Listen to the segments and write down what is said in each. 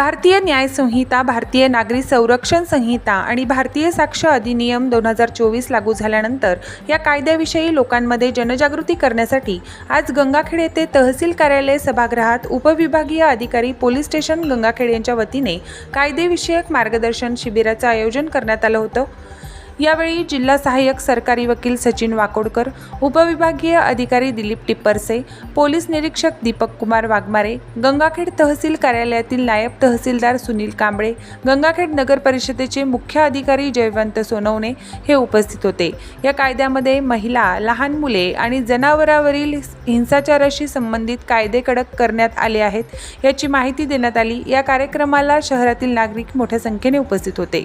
भारतीय न्याय संहिता भारतीय नागरी संरक्षण संहिता आणि भारतीय साक्ष अधिनियम दोन हजार चोवीस लागू झाल्यानंतर या कायद्याविषयी लोकांमध्ये जनजागृती करण्यासाठी आज गंगाखेड येथे तहसील कार्यालय सभागृहात उपविभागीय अधिकारी पोलीस स्टेशन गंगाखेड यांच्या वतीने कायदेविषयक मार्गदर्शन शिबिराचं आयोजन करण्यात आलं होतं. यावेळी जिल्हा सहाय्यक सरकारी वकील सचिन वाकोडकर उपविभागीय अधिकारी दिलीप टिप्परसे पोलीस निरीक्षक दीपक कुमार वाघमारे गंगाखेड तहसील कार्यालयातील नायब तहसीलदार सुनील कांबळे गंगाखेड नगर परिषदेचे मुख्य अधिकारी जयवंत सोनवणे हे उपस्थित होते. या कायद्यामध्ये महिला लहान मुले आणि जनावरांवरील हिंसाचाराशी संबंधित कायदे कडक करण्यात आले आहेत याची माहिती देण्यात आली. या कार्यक्रमाला शहरातील नागरिक मोठ्या संख्येने उपस्थित होते.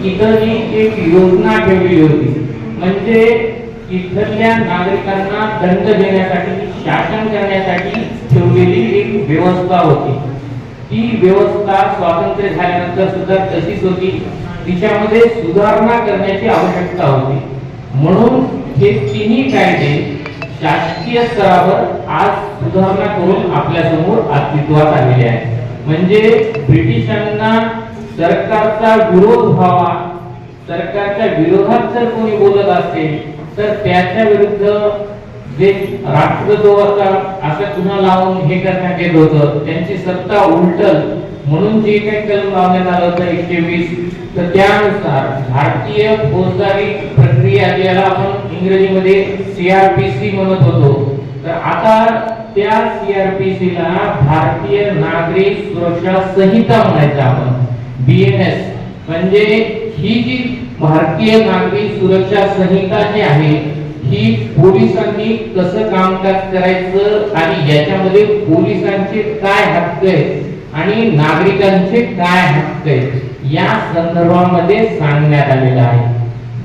साठी इथं एक योजना ठेवली होती. म्हणजे इथल्या नागरिकांना दंड देण्यासाठी शासन करण्यासाठी ठेवलेली एक व्यवस्था होती. ती व्यवस्था स्वातंत्र्य झाल्यानंतर सुद्धा तशीच होती. तिच्यामध्ये सुधारणा करण्याची आवश्यकता होती. म्हणून हे तिन्ही कायदे शासकीय स्तरावर आज सुधारणा करून आपल्यासमोर अस्तित्वात आलेले आहे म्हणजे ब्रिटिशांना सरकारचा विरोध व्हावा सरकारच्या विरोधात जर कोणी बोलत असेल तर त्याच्या विरुद्ध जे राष्ट्रद्रोहाचा असं गुन्हा लावून हे करण्यात येत होतं? त्यांची सत्ता उलटल. म्हणून जे काही कलम लावण्यात आलं होतं एकशे वीस तर त्यानुसार भारतीय फौजदारी प्रक्रिया ज्याला आपण इंग्रजीमध्ये सीआरपीसी म्हणत होतो तर आता त्या सीआरपीसी ला भारतीय नागरिक सुरक्षा संहिता म्हणायचं आपण. बीएनएस म्हणजे ही जी भारतीय नागरी सुरक्षा संहिता जी आहे ही पोलिसांनी कसं कामकाज करायचं आणि याच्यामध्ये पोलिसांचे काय हक्क आहेत आणि नागरिकांचे काय हक्क आहेत या संदर्भामध्ये सांगण्यात आलेलं आहे.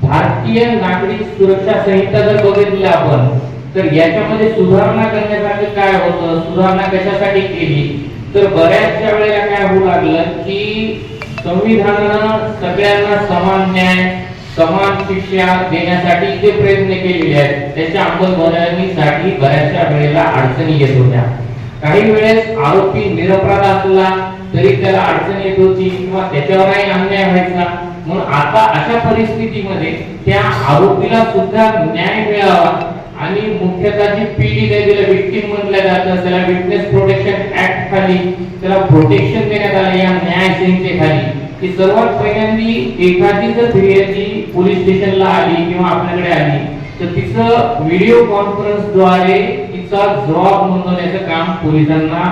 भारतीय नागरिक सुरक्षा संहिता जर बघितली आपण तर याच्यामध्ये सुधारणा करण्यासाठी काय होतं? सुधारणा कशासाठी केली? तर बऱ्याचशा वेळेला काय होऊ लागलं की संविधानानं सगळ्यांना समान न्याय समान शिक्षा देण्यासाठी जे प्रयत्न केलेले आहेत त्याच्या अंमलबजावणीसाठी बऱ्याचशा वेळेला अडचणी येत होत्या. काही वेळेस आरोपी निरपराध असला तरी त्याला अडचण येत होती किंवा त्याच्यावरही अन्याय व्हायचा. म्हणून आता अशा परिस्थितीमध्ये त्या आरोपीला सुद्धा न्याय मिळावा आणि मुख्यतः जी पीडी ज्याला विक्टीम म्हटलं जातं त्याला विटनेस प्रोटेक्शन ऍक्ट खाली त्याला प्रोटेक्शन देण्यात आलं या न्याय संहितेखाली की सर्वात पहिल्यांदी एखादी जर फिर्यादी पोलीस स्टेशनला आली किंवा आपल्याकडे आली तर तिचं व्हिडिओ कॉन्फरन्सद्वारे तिचा जबाब नोंदवण्याचं काम पोलिसांना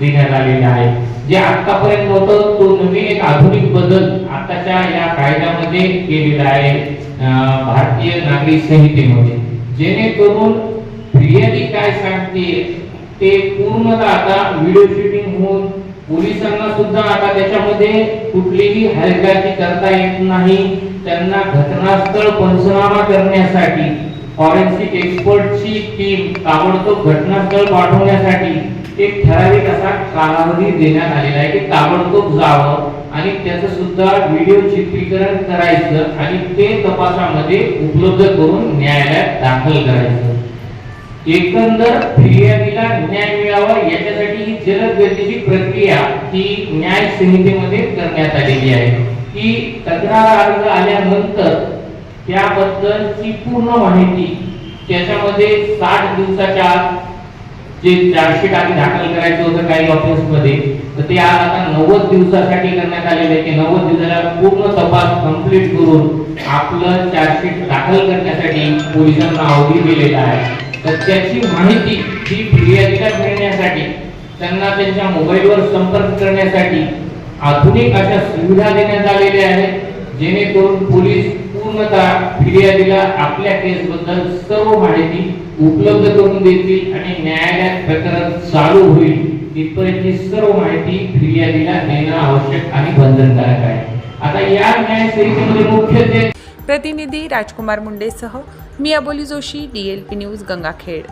देण्यात आलेलं आहे. जे आतापर्यंत होतं तो नवीन एक आधुनिक बदल आताच्या या कायद्यामध्ये केलेला आहे भारतीय नागरिक संहितेमध्ये जेणेकरून फिर्यादी काय सांगते ते पूर्णतः आता व्हिडिओ शूटिंग होऊन पोलिसांना सुद्धा आता त्याच्यामध्ये कुठलीही हलगर्जी करता येत नाही. त्यांना घटनास्थळ पंचनामा करण्यासाठी फॉरेन्सिक एक्सपर्टची टीम ताबडतोब घटनास्थळ पाठवण्यासाठी एक ठराविक असा कालावधी देण्यात आलेला आहे की ताबडतोब जावं आणि त्याचं सुद्धा व्हिडिओ चित्रीकरण करायचं आणि ते तपासामध्ये उपलब्ध करून न्यायालयात दाखल करायचं. एकंदर फिर्यादीला न्याय मिळावा याच्यासाठी ही जलद गतीची प्रक्रिया ही न्याय संहितेमध्ये करण्यात आलेली आहे. की तक्रार अर्ज आल्यानंतर त्याबद्दलची पूर्ण माहिती त्याच्यामध्ये साठ दिवसाच्या आत जे चार्जशीट आधी दाखल करायचं होतं काही ऑफिसमध्ये तर ते आज आता नव्वद दिवसासाठी करण्यात आलेलं आहे. की नव्वद दिवसाला पूर्ण तपास कंप्लीट करून आपलं चार्जशीट दाखल करण्यासाठी पोलिसांना अवधी दिलेला आहे. तर त्याची माहिती ही फिर्यादीला मिळण्यासाठी त्यांना त्यांच्या मोबाईलवर संपर्क करण्यासाठी आधुनिक अशा सुविधा देण्यात आलेल्या आहेत जेणेकरून पोलीस पूर्णतः फिर्यादीला आपल्या केस बद्दल सर्व माहिती उपलब्ध करून देतील आणि न्यायालयात प्रकरण चालू होईल. तिथपर्यंतची सर्व माहिती फिर्यादीला देणं आवश्यक आणि बंधनकारक आहे. आता या न्याय संहितेमध्ये मुख्य प्रतिनिधी राजकुमार मुंडेसह मी Aboli Joshi D L P news Gangakhed.